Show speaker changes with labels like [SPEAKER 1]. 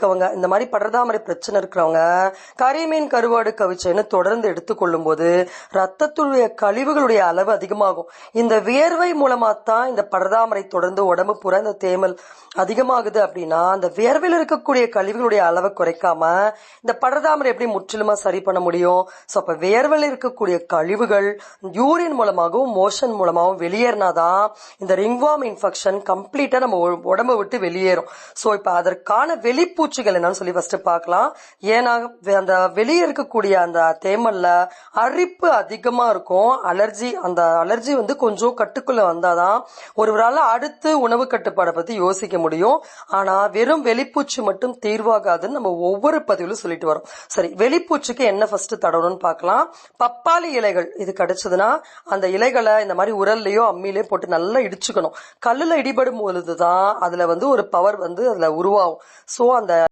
[SPEAKER 1] இருக்கவங்க இந்த மாதிரி படர்தாமரை பிரச்சனை இருக்கிறவங்க கரிமீன் கருவாடு கவிச்சைன்னு தொடர்ந்து எடுத்துக்கொள்ளும் போது ரத்தத்துடைய கழிவுகளுடைய அளவு அதிகமாகும். இந்த வியர்வை மூலமா தான் இந்த படர்தாமரை தொடர்ந்து உடம்பு பூரா இந்த தேமல் அதிகமாகுது அப்படின்னா அந்த வியர்வையில் இருக்கக்கூடிய கழிவுகளுடைய அளவை குறைக்காம இந்த படர்தாமரை எப்படி முற்றிலுமா சரி பண்ண முடியும்? ஸோ அப்போ வியர்வையில் இருக்கக்கூடிய கழிவுகள் யூரின் மூலமாகவும் மோஷன் மூலமாகவும் வெளியேறினாதான் இந்த ரிங்வாம் இன்ஃபெக்ஷன் கம்ப்ளீட்டாக நம்ம உடம்பை உடம்ப விட்டு வெளியேறும். ஸோ இப்போ அதற்கான பூச்சிகள் என்னன்னு சொல்லி ஃபர்ஸ்ட் பார்க்கலாம். ஏன்னா அந்த வெளியே இருக்கக்கூடிய அந்த தேமல்ல அரிப்பு அதிகமா இருக்கும். அலர்ஜி அந்த அலர்ஜி வந்து கொஞ்சம் கட்டுக்குள்ள வந்தாதான் ஒருவரால் அடுத்து உணவு கட்டுப்பாடை பத்தி யோசிக்க முடியும். ஆனா வெறும் வெளிப்பூச்சி மட்டும் தீர்வாகாதுன்னு நம்ம ஒவ்வொரு பதிவிலும் சொல்லிட்டு வரோம். சரி வெளிப்பூச்சிக்கு என்ன ஃபர்ஸ்ட் தடவணும்னு பார்க்கலாம். பப்பாளி இலைகள் இது கிடைச்சதுன்னா அந்த இலைகளை இந்த மாதிரி உரல்லையோ அம்மிலையோ போட்டு நல்லா இடிச்சுக்கணும். கல்லுல இடிபடும் பொழுதுதான் அதுல வந்து ஒரு பவர் வந்து அதுல உருவாகும். ஸோ அந்த